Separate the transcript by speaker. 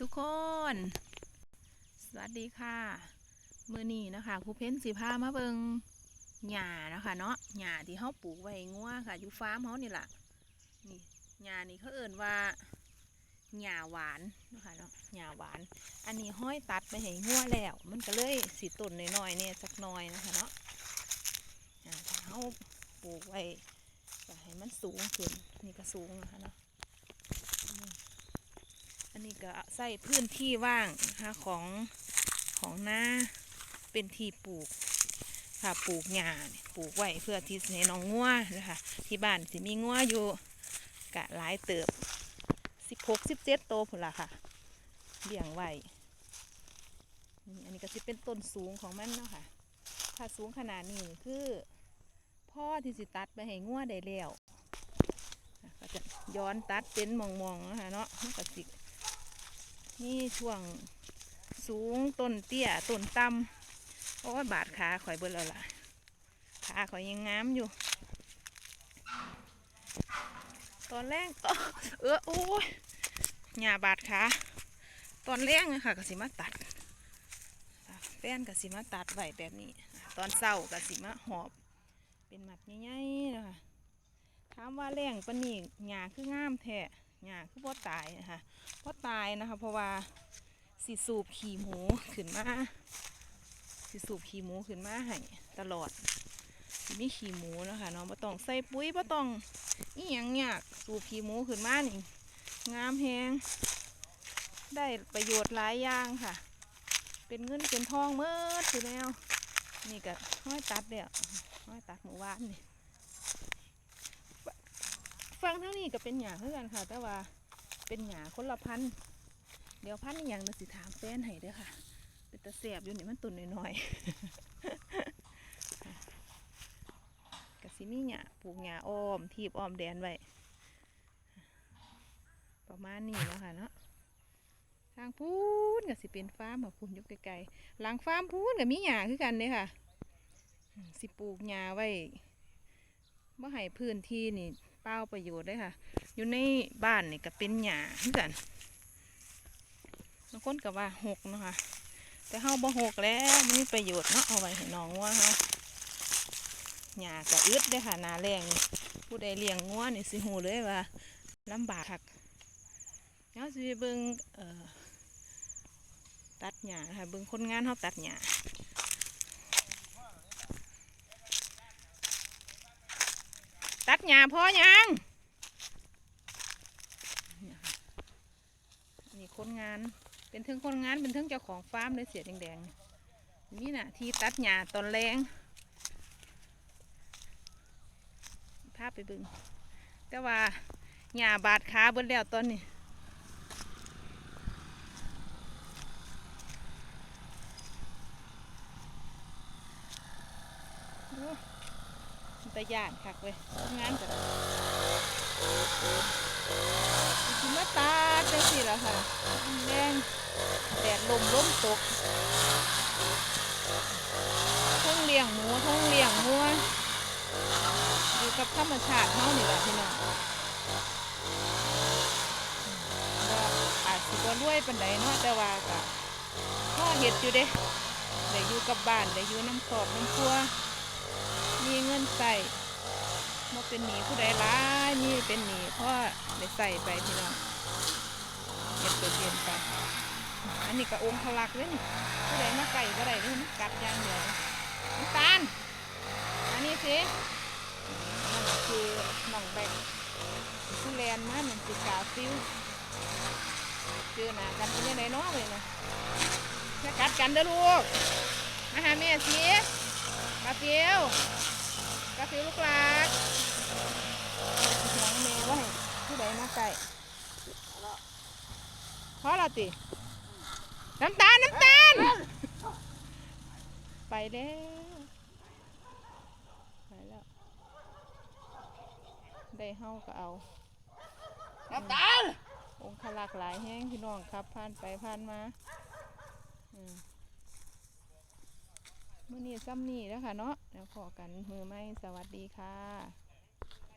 Speaker 1: ทุกคน สวัสดีค่ะมือนี้นะคะครูเพ้นสีผ้ามาเบิงหญ้านะคะเนาะหญ้าที่เขาปลูกไว้ให้งัวค่ะอยู่ฟาร์มเขานี่แหละนี่หญ้านี่เขาเอิ่นว่าหญ้าหวานนะคะเนาะหญ้าหวาน อันนี้ห้อยตัดไปให้งัวแล้ว มันก็เลยสีต้นน้อยๆเนี่ยสักน้อยนะคะเนาะอ่าถ้าเขาปลูกไว้ก็ให้มันสูงขึ้นนี่ก็สูงนะคะเนาะ อันนี้ก็ใส่พื้นที่ว่างนะคะของของหน้าเป็นที่ปลูกค่ะปลูกหญ้าปลูกไว้เพื่อที่จะให้น้องงัวนะคะที่บ้านสิมีงัวอยู่กะหลายเติบสิบหกสิบเจ็ดโตวพุ่นละค่ะเลี้ยงไว้อันนี้ก็จะเป็นต้นสูงของมันเนาะค่ะ ถ้าสูงขนาดนี้คือพ่อที่สิตัดไปให้งัวได้แล้วก็จะย้อนตัดเป็นมองๆนะคะเนาะมันก็สิ นี่ช่วงสูงต้นเตี้ยต้นต่ำโอ้บาดขาข่อยเบิ่แล้วล่ะขาข่อยยังงามอยู่ ตอนแรกเออโอ้ยหญ้าบาดขาตอนแรกอะค่ะกสิมาตัดแป้นกสิมาตัดไว้แบบนี้ ตอนเศร้ากสิมาหอบ เป็นหมัดใหญ่ๆนะคะถามว่าแรงปนีหญ้าคืองามแท้ หญ้าคือบ่ตายนะคะเพราะตายนะคะเพราะว่าสิสูบขี่หมูขึ้นมาสิสูบขี่หมูขึ้นมาให้ตลอดมีขี่หมูนะคะเนาะบ่ต้องใส่ปุ๋ยบ่ต้องอีหยังยากสูบขี่หมูขึ้นมานี่งามแฮงได้ประโยชน์หลายอย่างค่ะ เป็นเงินเป็นทองเมื่อทีแล้ว นี่ก็ห้อยตัดเดียวห้อยตัดหมู่บ้านนี่ ฟังทั้งนี้ก็เป็นหยาเพื่อกันค่ะ แต่ว่าเป็นหยาคนละพันเดี๋ยวพันธุ์อหย่างนะสิถามแฟนให้เด้อค่ะ เป็นตะเสียบอยู่นี่มันตุ่นน้อยๆกะสิมีหยาปลูกหยาอ้อม ทีบอ้อมแดนไว้ประมาณนี้แล้วค่ะเนาะทางพูนก็สิเป็นฟาร์มค่ะพูนยุกไกลๆหลังฟาร์มพูนก็มีหยาคือกันเลยค่ะ สิปลูกหยาไว้เมื่อให้พื้นที่นี่ เปล่าประโยชน์เลยค่ะ อยู่ในบ้านนี่ก็เป็นหญ้าคือกันบางคนก็ว่าหกเนาะคะแต่เฮาบ่หกแล้วมันมีประโยชน์เนาะเอาไว้ให้น้องงัวเฮาหญ้าก็อึดเด้ค่ะนาแรงผู้ใดเลี้ยงงัวนี่สิฮู้เลยว่าลำบากคักเดี๋ยวสิเบิ่งเอ่อตัดหญ้าค่ะเบิ่งคนงานเฮาตัดหญ้า ตัดหญ้าพอยังนี่คนงานเป็นถึงคนงานเป็นถึงเจ้าของฟาร์มเลยเสียแดงๆนี่น่ะที่ตัดหญ้าตอนแรงภาพไปบึงแต่ว่าหญ้าบาดขาเบิดแล้วตอนนี้โอ้ ตะยานคักเว้ยคนงานกันสิมาตาจังสิล่ะค่ะแดงแดดลมลมตกทั้งเลี้ยงหมูทั้งเลี้ยงงัวอยู่กับธรรมชาติเฮานี่แหละพี่น้องก็อาจสิบ่รวยปานใดเนาะแต่ว่าก็พ่อเฮ็ดอยู่เด้ได้อยู่กับบ้านได้อยู่น้ำครอบน้ำครัวม นใส่บ่เป็นหนีผู้ใดร้ายมีเป็นหนีเพราะได้ใส่ไปพี่น้องเก็บตัวเย็นไปอันนี้ก็องค์พลักเลยนี่ผู้ใดมาไก่ก็ได้นี่มันกัดยางเดียวน้ำตาลอันนี้สินั่นคือหนองแบงผู้แลนมาหนึ่งสิกาวฟิวเจอหนากันเป็นยังไงเนาะเลยนะอย่ากัดกันเด้อลูกมาหาแม่สิกาฟิว กาฟิวลูกหลานน้องแม่ว่าให้ผู้ใดมาไก่พอและติ น้ำตาล น้ำตาล ไปแล้ว ไปแล้ว ได้เฮาก็เอา
Speaker 2: น้ำตาล
Speaker 1: องค์ขลักหลายแห้งพี่น้องครับผ่านไปผ่านมา อืม มื่อนี้ซ้ำนี่แล้วค่ะเนาะแล้วพอกันมือไม่สวัสดีค่ะ